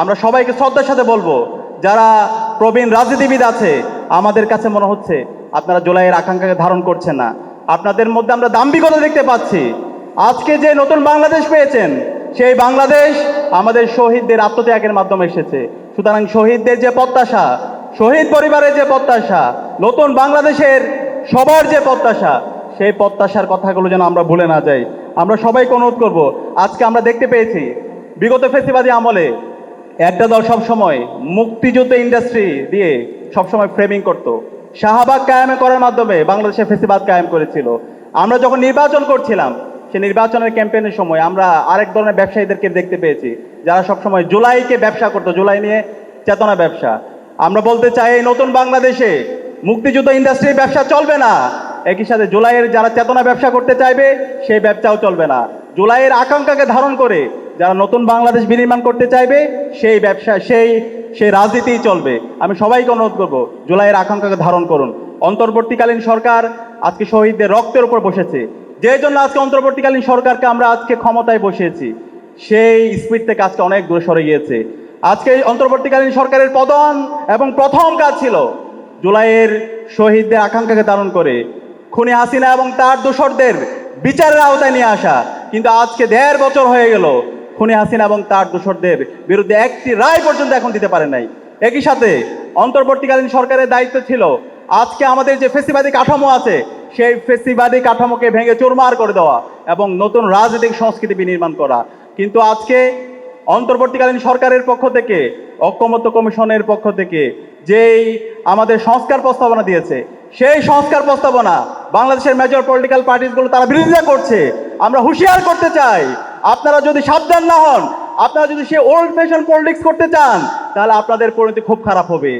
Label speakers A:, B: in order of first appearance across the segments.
A: আমরা সবাইকে শ্রদ্ধার সাথে বলব, যারা প্রবীণ রাজনীতিবিদ আছে, আমাদের কাছে মনে হচ্ছে আপনারা জুলাইয়ের আকাঙ্ক্ষাকে ধারণ করছেন না। আপনাদের মধ্যে আমরা দাম্ভিকতা দেখতে পাচ্ছি। আজকে যে নতুন বাংলাদেশ পেয়েছেন, সেই বাংলাদেশ আমাদের শহীদদের আত্মত্যাগের মাধ্যমে এসেছে। সুতরাং শহীদদের যে প্রত্যাশা, শহীদ পরিবারের যে প্রত্যাশা, নতুন বাংলাদেশের সবার যে প্রত্যাশা, সেই প্রত্যাশার কথাগুলো যেন আমরা ভুলে না যাই। আমরা সবাইকে অনুরোধ করব, আজকে আমরা দেখতে পেয়েছি, বিগত ফেসিবাদী আমলে একটা দল সবসময় মুক্তিযুদ্ধ ইন্ডাস্ট্রি দিয়ে সবসময় ফ্রেমিং করত। শাহবাগ কায়েম করার মাধ্যমে বাংলাদেশে ফেসিবাদ কায়েম করেছিল। আমরা যখন নির্বাচন করছিলাম, সে নির্বাচনের ক্যাম্পেইনের সময় আমরা আরেক ধরনের ব্যবসায়ীদেরকে দেখতে পেয়েছি, যারা সবসময় জুলাইকে ব্যবসা করতো, জুলাই নিয়ে চেতনা ব্যবসা। আমরা বলতে চাই, এই নতুন বাংলাদেশে মুক্তিযুদ্ধ ইন্ডাস্ট্রির ব্যবসা চলবে না। একই সাথে জুলাইয়ের যারা চেতনা ব্যবসা করতে চাইবে, সেই ব্যবসাও চলবে না। জুলাইয়ের আকাঙ্ক্ষাকে ধারণ করে যারা নতুন বাংলাদেশ বিনির্মাণ করতে চাইবে, সেই ব্যবসা, সেই সেই রাজনীতিই চলবে। আমি সবাইকে অনুরোধ করব, জুলাইয়ের আকাঙ্ক্ষাকে ধারণ করুন। অন্তর্বর্তীকালীন সরকার আজকে শহীদদের রক্তের উপর বসেছে। যে জন্য আজকে অন্তর্বর্তীকালীন সরকারকে আমরা আজকে ক্ষমতায় বসিয়েছি, সেই স্পিড থেকে আজকে অনেক দূরে সরে গিয়েছে। আজকে অন্তর্বর্তীকালীন সরকারের পদন এবং প্রথম কাজ ছিল জুলাইয়ের শহীদদের আকাঙ্ক্ষাকে ধারণ করে খুনি হাসিনা এবং তার দোসরদের বিচারের আওতায় নিয়ে আসা। কিন্তু আজকে দেড় বছর হয়ে গেল খুনি হাসিনা এবং তার দোসরদের বিরুদ্ধে একটি রায় পর্যন্ত এখন দিতে পারে নাই। একই সাথে অন্তর্বর্তীকালীন সরকারের দায়িত্ব ছিল, আজকে আমাদের যে ফেসিবাদী কাঠামো আছে, সেই ফেসিবাদী কাঠামোকে ভেঙে চুরমার করে দেওয়া এবং নতুন রাজনৈতিক সংস্কৃতি বিনির্মাণ করা। কিন্তু আজকে অন্তর্বর্তীকালীন সরকারের পক্ষ থেকে, ঐক্যমত্য কমিশনের পক্ষ থেকে যেই আমাদের সংস্কার প্রস্তাবনা দিয়েছে, সেই সংস্কার প্রস্তাবনা বাংলাদেশের মেজর পলিটিক্যাল পার্টিসগুলো তারা বিরোধিতা করছে। আমরা হুঁশিয়ার করতে চাই আপনারা যদি সাবধান না হন, আপনারা যদি সে ওল্ড ফ্যাশন পলিটিক্স করতে চান, তাহলে আপনাদের পরিণতি খুব খারাপ হবে।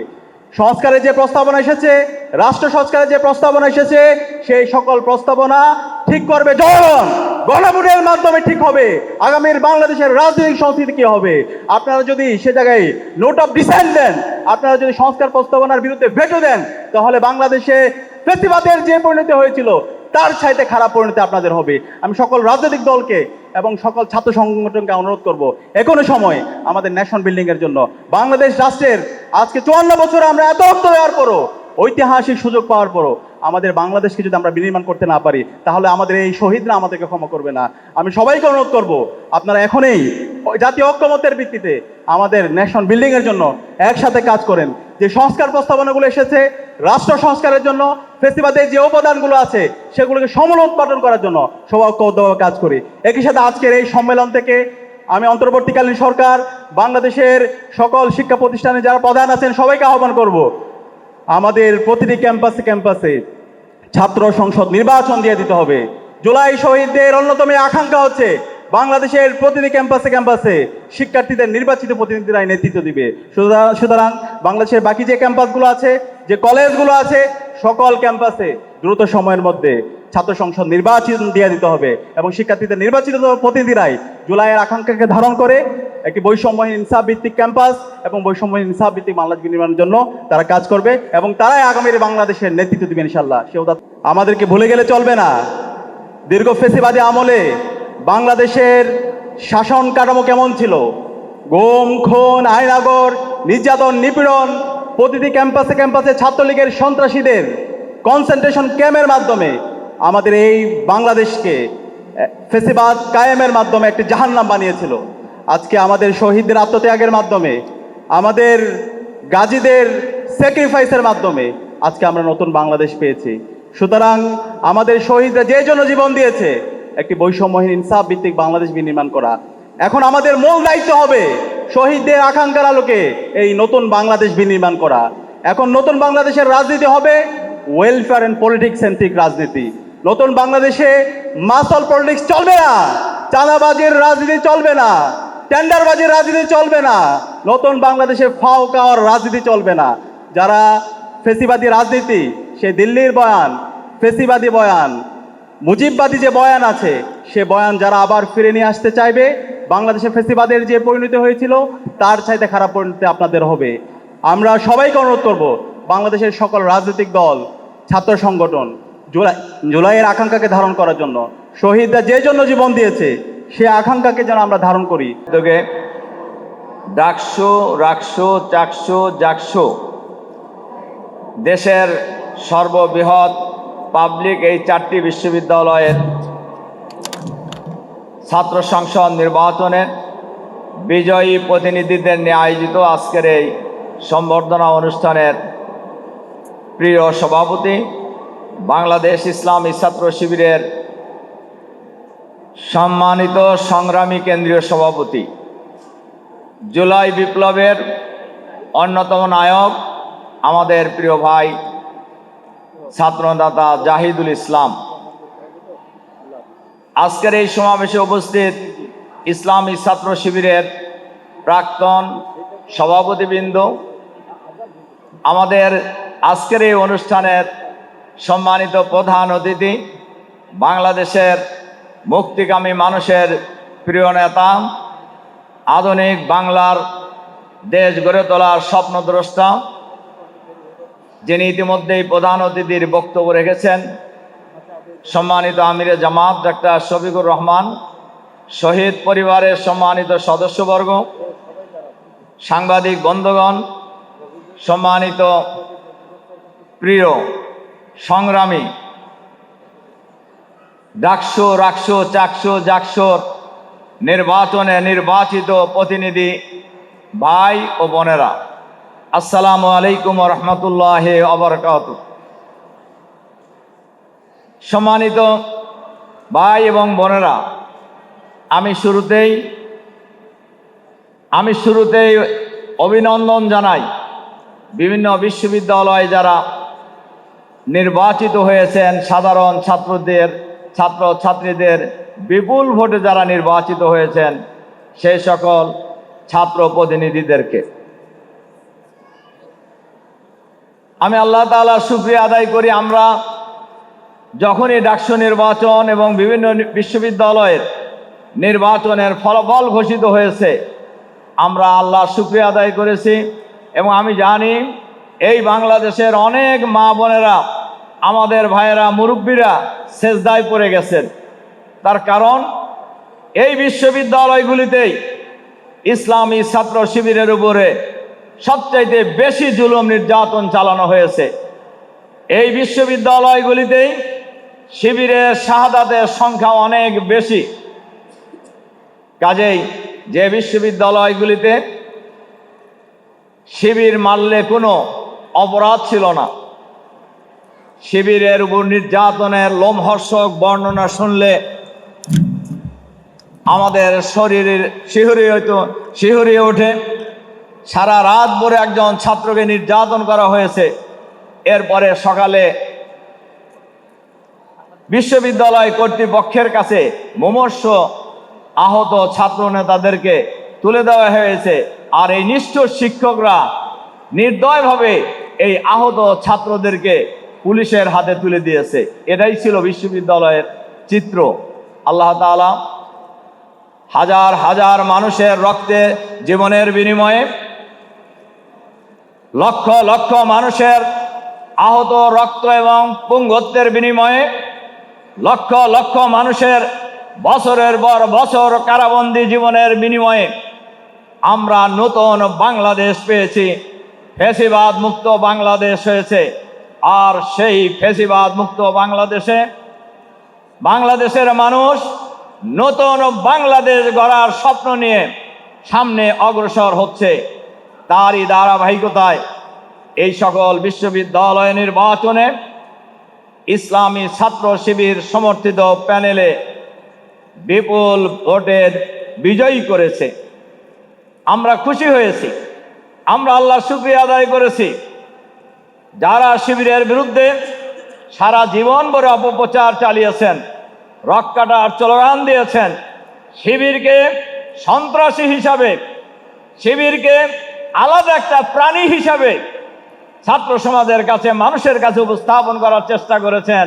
A: সংস্কারের যে প্রস্তাবনা এসেছে, রাষ্ট্র সংস্কারের যে প্রস্তাবনা এসেছে, সেই সকল প্রস্তাবনা ঠিক করবে জনগণ। গণভোটের মাধ্যমে ঠিক হবে। আগামীর বাংলাদেশের রাজনৈতিক সংস্কৃতি কি হবে? আপনারা যদি সে জায়গায় নোট অফ ডিসেন্ট দেন, আপনারা যদি সংস্কার প্রস্তাবনার বিরুদ্ধে ভেটো দেন, তাহলে বাংলাদেশে প্রতিবাদের যে পরিণতি হয়েছিল তার চাইতে খারাপ পরিণতি আপনাদের হবে। আমি সকল রাজনৈতিক দলকে এবং সকল ছাত্র সংগঠনকে অনুরোধ করব এখনও সময় আমাদের ন্যাশন বিল্ডিং এর জন্য। বাংলাদেশ রাষ্ট্রের আজকে চুয়ান্ন বছরে আমরা এত রক্ত দেওয়ার পরও, ঐতিহাসিক সুযোগ পাওয়ার পরও আমাদের বাংলাদেশকে যদি আমরা বিনির্মাণ করতে না পারি, তাহলে আমাদের এই শহীদরা আমাদেরকে ক্ষমা করবে না। আমি সবাইকে অনুরোধ করব, আপনারা এখনই জাতীয় ঐক্যমতের ভিত্তিতে আমাদের ন্যাশন বিল্ডিং এর জন্য একসাথে কাজ করেন। যে সংস্কার প্রস্তাবনাগুলো এসেছে, রাষ্ট্র সংস্কারের জন্য ফেস্টিভালের যে উপাদানগুলো আছে, সেগুলোকে সমল উৎপাদন করার জন্য সবাই কাজ করি। একই সাথে আজকের এই সম্মেলন থেকে আমি অন্তর্বর্তীকালীন সরকার, বাংলাদেশের সকল শিক্ষা প্রতিষ্ঠানে যারা প্রধান আছেন, সবাইকে আহ্বান করব। আমাদের প্রতিটি ক্যাম্পাসে ক্যাম্পাসে ছাত্র সংসদ নির্বাচন দিয়ে দিতে হবে। জুলাই শহীদদের অন্যতম আকাঙ্ক্ষা হচ্ছে, বাংলাদেশের প্রতিটি ক্যাম্পাসে ক্যাম্পাসে শিক্ষার্থীদের নির্বাচিত প্রতিনিধিরাই নেতৃত্ব দিবে। সুতরাং বাংলাদেশের বাকি যে ক্যাম্পাসগুলো আছে, যে কলেজগুলো আছে সকল ক্যাম্পাসে দ্রুত সময়ের মধ্যে ছাত্র সংসদ নির্বাচন দিয়ে দিতে হবে এবং শিক্ষার্থীদের নির্বাচিত প্রতিনিধিরাই জুলাইয়ের আকাঙ্ক্ষাকে ধারণ করে একটি বৈষম্যহীন ইনসাফ ভিত্তিক ক্যাম্পাস এবং বৈষম্যহীন ইনসাফ ভিত্তিক বাংলাদেশ নির্মাণের জন্য তারা কাজ করবে এবং তারাই আগামীর বাংলাদেশের নেতৃত্ব দিবেন ইনশাল্লাহ সে উদাত্ত- আমাদেরকে ভুলে গেলে চলবে না। দীর্ঘ ফেসিবাদী আমলে বাংলাদেশের শাসন কাঠামো কেমন ছিল? গোম, খুন আইনাগর নির্যাতন, নিপীড়ন প্রতিটি ক্যাম্পাসে ক্যাম্পাসে ছাত্রলীগের সন্ত্রাসীদের কনসেন্ট্রেশন ক্যাম্পের মাধ্যমে আমাদের এই বাংলাদেশকে ফেসিবাদ কায়েমের মাধ্যমে একটি জাহান্নাম বানিয়েছিল। আজকে আমাদের শহীদদের আত্মত্যাগের মাধ্যমে, আমাদের গাজীদের স্যাক্রিফাইসের মাধ্যমে আজকে আমরা নতুন বাংলাদেশ পেয়েছি। সুতরাং আমাদের শহীদরা যে জন্য জীবন দিয়েছে, একটি বৈষম্যহীন ইনসাফ ভিত্তিক বাংলাদেশ বিনির্মাণ করা। এখন আমাদের মূল দায়িত্ব হবে শহীদদের আকাঙ্ক্ষার আলোকে এই নতুন বাংলাদেশ বিনির্মাণ করা। এখন নতুন বাংলাদেশের রাজনীতি হবে ওয়েলফেয়ার অ্যান্ড পলিটিক্স সেন্ট্রিক রাজনীতি। নতুন বাংলাদেশে মাসল পলিটিক্স চলবে না, চাঁদাবাজির রাজনীতি চলবে না টেন্ডারবাজির রাজনীতি চলবে না, নতুন বাংলাদেশে ফাও কাওয়ার রাজনীতি চলবে না। যারা ফেসিবাদী রাজনীতি, সে দিল্লির বয়ান, ফেসিবাদী বয়ান মুজিববাদী যে বয়ান আছে, সে বয়ান যারা আবার ফিরে নিয়ে আসতে চাইবে, বাংলাদেশে ফেসিবাদের যে পরিণতি হয়েছিল, তার চাইতে খারাপ পরিণতি আপনাদের হবে। আমরা সবাইকে অনুরোধ করব, বাংলাদেশের সকল রাজনৈতিক দল, ছাত্র সংগঠন, জুলাই, জুলাইয়ের আকাঙ্ক্ষাকে ধারণ করার জন্য, শহীদরা যে জন্য জীবন দিয়েছে, সে আকাঙ্ক্ষাকে যেন আমরা ধারণ করি।
B: উদ্যোগে ডাকসু রাকসু চাকসু, জাকসু, দেশের সর্ববৃহৎ পাবলিক এই চারটি বিশ্ববিদ্যালয়ের ছাত্র সংসদ নির্বাচনে বিজয়ী প্রতিনিধিদের নিয়ে আয়োজিত আজকের এই সম্বর্ধনা অনুষ্ঠানের প্রিয় সভাপতি, বাংলাদেশ ইসলামী ছাত্র শিবিরের সম্মানিত সংগ্রামী কেন্দ্রীয় সভাপতি, জুলাই বিপ্লবের অন্যতম নায়ক আমাদের প্রিয় ভাই ছাত্রদাতা জাহিদুল ইসলাম। আজকের এই সমাবেশে উপস্থিত ইসলামী ছাত্র শিবিরের প্রাক্তন সভাপতিবৃন্দ, আমাদের আজকের এই অনুষ্ঠানের সম্মানিত প্রধান অতিথি, বাংলাদেশের মুক্তিকামী মানুষের প্রিয় নেতা, আধুনিক বাংলার দেশ গড়ে তোলার স্বপ্নদ্রষ্টা যিনি ইতিমধ্যেই প্রধান অতিথির বক্তব্য রেখেছেন, সম্মানিত আমিরে জামাত, ডাক্তার শফিকুর রহমান, শহীদ পরিবারের সম্মানিত সদস্যবর্গ, সাংবাদিক বন্ধুগণ, সম্মানিত প্রিয়, সংগ্রামী, ডাকসো, রাকসো, চাকসো জাকসোর নির্বাচনে নির্বাচিত প্রতিনিধি ভাই ও বোনেরা। আসসালামু আলাইকুম রহমতুল্লাহ অবরকাত সম্মানিত ভাই এবং বোনেরা, আমি শুরুতেই আমি শুরুতেই অভিনন্দন জানাই বিভিন্ন বিশ্ববিদ্যালয়ে যারা নির্বাচিত হয়েছেন, সাধারণ ছাত্রদের, ছাত্র ছাত্রীদের, বিপুল ভোটে যারা নির্বাচিত হয়েছেন, সেই সকল ছাত্র প্রতিনিধিদেরকে। আমি আল্লাহ তাআলা শুক্রিয়া আদায় করি, আমরা যখনই ডাকসু নির্বাচন এবং বিভিন্ন বিশ্ববিদ্যালয়ের নির্বাচনের ফলাফল ঘোষিত হয়েছে, আমরা আল্লাহ শুক্রিয়া আদায় করেছি এবং আমি জানি এই বাংলাদেশের অনেক মা বোনেরা, আমাদের ভাইয়েরা, মুরব্বীরা সেজদায় পড়ে গেছেন। তার কারণ, এই বিশ্ববিদ্যালয়গুলিতেই ইসলামী ছাত্র শিবিরের উপরে সবচাইতে বেশি জুলুম নির্যাতন চালানো হয়েছে। এই বিশ্ববিদ্যালয়গুলিতেই শিবিরের শাহাদাতের সংখ্যা অনেক বেশি। কাজেই যে বিশ্ববিদ্যালয়গুলিতে শিবির মারলে কোনো অপরাধ ছিল না। শিবিরের উপর নির্যাতনের লোমহর্ষক বর্ণনা শুনলে আমাদের শরীরের শিহরি হয়তো, শিহরিয়ে ওঠে। সারা রাত ভরে একজন ছাত্রকে নির্যাতন করা হয়েছে। এরপরে সকালে বিশ্ববিদ্যালয় কর্তৃপক্ষের কাছে মুমর্ষ আহত ছাত্র নেতাদেরকে তুলে দেওয়া হয়েছে আর এই নিষ্ঠুর শিক্ষকরা নির্দয়ভাবে এই আহত ছাত্রদেরকে পুলিশের হাতে তুলে দিয়েছে। এটাই ছিল বিশ্ববিদ্যালয়ের চিত্র। আল্লাহ তাআলা হাজার হাজার মানুষের রক্তে, জীবনের বিনিময়ে লক্ষ লক্ষ মানুষের আহত রক্ত এবং পুঙ্গত্বের বিনিময়ে লক্ষ লক্ষ মানুষের বছরের পর বছর কারাবন্দী জীবনের বিনিময়ে আমরা নতুন বাংলাদেশ পেয়েছি। ফেসিবাদ মুক্ত বাংলাদেশ হয়েছে। আর সেই ফেসিবাদ মুক্ত বাংলাদেশে বাংলাদেশের মানুষ নতুন বাংলাদেশ গড়ার স্বপ্ন নিয়ে সামনে অগ্রসর হচ্ছে। তারই ধারাবাহিকতায় এই সকল বিশ্ববিদ্যালয় নির্বাচনে ইসলামী ছাত্র শিবির সমর্থিত প্যানেলে বিপুল ভোটের বিজয়ী করেছে। আমরা খুশি হয়েছি। আমরা আল্লাহ শুক্রিয়া আদায় করেছি। যারা শিবিরের বিরুদ্ধে সারা জীবন ভরে অপপ্রচার চালিয়েছেন রক কাটার স্লোগান দিয়েছেন, শিবিরকে সন্ত্রাসী হিসাবে, শিবিরকে আলাদা একটা প্রাণী হিসাবে ছাত্র সমাজের কাছে, মানুষের কাছে উপস্থাপন করার চেষ্টা করেছেন।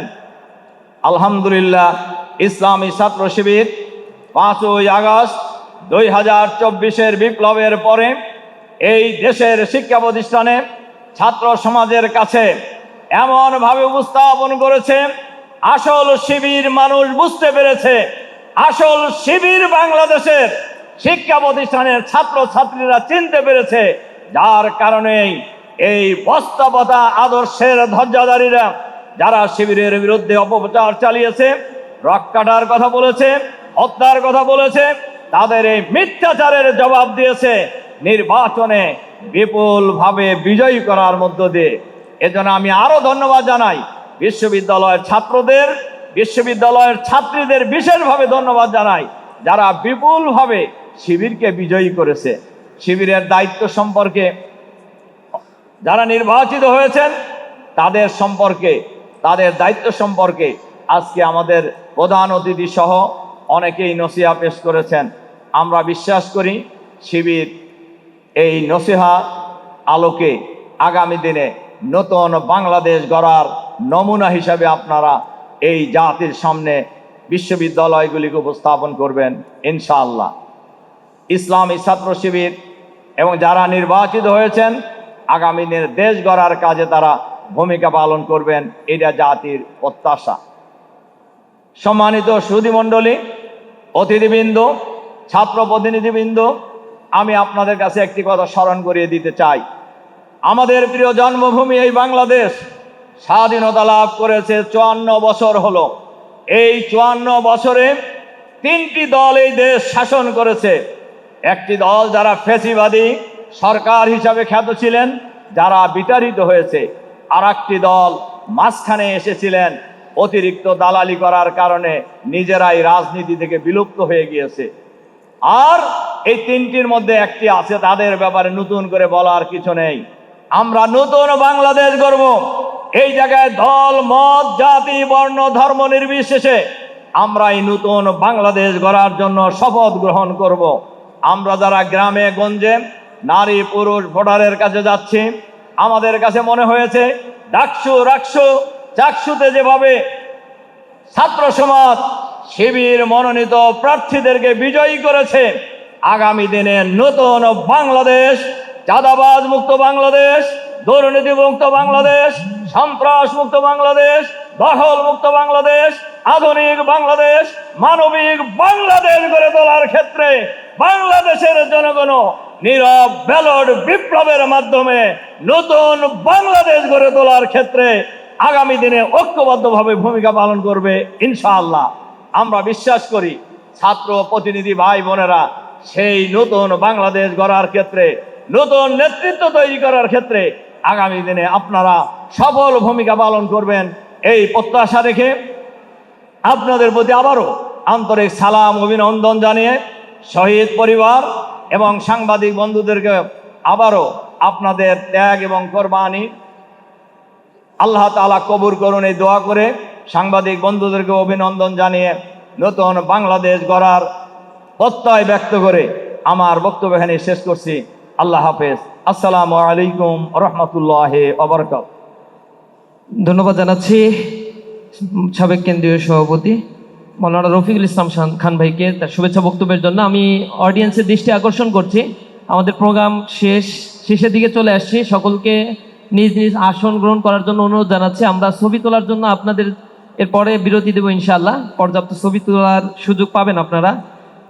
B: আলহামদুলিল্লাহ, ইসলামী ছাত্র শিবির পাঁচই আগস্ট দুই হাজার চব্বিশের বিপ্লবের পরে এই দেশের শিক্ষা প্রতিষ্ঠানে ছাত্র সমাজের কাছে এমনভাবে উপস্থাপন করেছে, আসল শিবির মানুষ বুঝতে পেরেছে, আসল শিবির বাংলাদেশের শিক্ষা প্রতিষ্ঠানের ছাত্র ছাত্রীরা চিনতে পেরেছে, যার কারণেই এই বস্তাপতা আদর্শের ধ্বজাধারীরা যারা শিবিরের বিরুদ্ধে অপপ্রচার চালিয়েছে রক কাটার কথা বলেছে, হত্যার কথা বলেছে, তাদের এই মিথ্যাচারের জবাব দিয়েছে, নির্বাচনে বিপুল ভাবে বিজয়ী করার মধ্য দিয়ে। এজন্য আমি আরও ধন্যবাদ জানাই বিশ্ববিদ্যালয়ের ছাত্রদের, বিশ্ববিদ্যালয়ের ছাত্রীদের বিশেষভাবে ধন্যবাদ জানাই, যারা বিপুলভাবে শিবিরকে বিজয়ী করেছে। শিবিরের দায়িত্ব সম্পর্কে যারা নির্বাচিত হয়েছেন, তাদের সম্পর্কে, তাদের দায়িত্ব সম্পর্কে আজকে আমাদের প্রধান অতিথি সহ অনেকেই নসিহা পেশ করেছেন। আমরা বিশ্বাস করি শিবির এই নসিহা আলোকে আগামী দিনে নতুন বাংলাদেশ গড়ার নমুনা হিসাবে আপনারা এই জাতির সামনে বিশ্ববিদ্যালয়গুলিকে উপস্থাপন করবেন, ইনশাআল্লাহ। ইসলামী ছাত্র শিবির এবং যারা নির্বাচিত হয়েছেন, আগামী দিনের দেশ গড়ার কাজে তারা ভূমিকা পালন করবেন, এটা জাতির প্রত্যাশা। সম্মানিত সুধীমণ্ডলী অতিথিবৃন্দ, ছাত্র প্রতিনিধিবৃন্দ, আমি আপনাদের কাছে একটি কথা স্মরণ করিয়ে দিতে চাই। আমাদের প্রিয় জন্মভূমি এই বাংলাদেশ স্বাধীনতা লাভ করেছে চুয়ান্ন বছর হলো। এই চুয়ান্ন বছরে তিনটি দল এই দেশ শাসন করেছে। একটি দল যারা ফেসিবাদী সরকার হিসাবে খ্যাত ছিলেন, যারা বিতাড়িত হয়েছে আর একটি দল মাঝখানে এসেছিলেন, অতিরিক্ত দালালি করার কারণে নিজেরাই রাজনীতি থেকে বিলুপ্ত হয়ে গিয়েছে। আর এই তিনটির মধ্যে একটি আছে, তাদের ব্যাপারে নতুন করে বলার কিছু নেই। আমরা নতুন বাংলাদেশ গড়ব। এই জায়গায় দল, মত, জাতি, বর্ণ, ধর্ম নির্বিশেষে আমরা এই নতুন বাংলাদেশ গড়ার জন্য শপথ গ্রহণ করব। আমরা যারা গ্রামে, গঞ্জে নারী, পুরুষ, ভোটারের কাছে যাচ্ছি, আমাদের কাছে মনে হয়েছে, ডাকসু, রাকসু চাকসুতে যেভাবে ছাত্র সমাজ, শিবির মনোনীত প্রার্থীদেরকে বিজয়ী করেছে, আগামী দিনে নতুন বাংলাদেশ, চাঁদাবাজ মুক্ত বাংলাদেশ, দুর্নীতি মুক্ত বাংলাদেশ, সন্ত্রাস মুক্ত বাংলাদেশ, দখল মুক্ত বাংলাদেশ, আধুনিক বাংলাদেশ, মানবিক বাংলাদেশ গড়ে তোলার ক্ষেত্রে বাংলাদেশের জনগণ নীরব ব্যালট বিপ্লবের মাধ্যমে নতুন বাংলাদেশ গড়ে তোলার ক্ষেত্রে আগামী দিনে ঐক্যবদ্ধভাবে ভূমিকা পালন করবে ইনশাআল্লাহ। আমরা বিশ্বাস করি, ছাত্র প্রতিনিধি ভাই বোনেরা, সেই নতুন বাংলাদেশ গড়ার ক্ষেত্রে, নতুন নেতৃত্ব তৈরি করার ক্ষেত্রে আগামী দিনে আপনারা সফল ভূমিকা পালন করবেন এই প্রত্যাশা রেখে আপনাদের প্রতি আবারও আন্তরিক সালাম, অভিনন্দন জানিয়ে শহীদ পরিবার এবং সাংবাদিক বন্ধুদেরকে আবারও আপনাদের ত্যাগ এবং কোরবানি। আল্লাহ তাআলা কবুর করুন এই দোয়া করে। সাংবাদিক বন্ধুদেরকে অভিনন্দন জানিয়ে নতুন বাংলাদেশ গড়ার প্রত্যয় ব্যক্ত করে আমার বক্তব্য এখানে শেষ করছি। আল্লাহ হাফেজ। আসসালামু আলাইকুম রহমতুল্লাহ অবরকাত
C: ধন্যবাদ জানাচ্ছি সাবেক কেন্দ্রীয় সভাপতি। মৌলানা রফিকুল ইসলাম খান ভাইকে তার শুভেচ্ছা বক্তব্যের জন্য আমি অডিয়েন্সের দৃষ্টি আকর্ষণ করছি। আমাদের প্রোগ্রাম শেষ, শেষের দিকে চলে আসছি। সকলকে নিজ নিজ আসন গ্রহণ করার জন্য অনুরোধ জানাচ্ছি। আমরা ছবি তোলার জন্য আপনাদের এরপরে বিরতি দেবো ইনশাল্লাহ পর্যাপ্ত ছবি তোলার সুযোগ পাবেন আপনারা।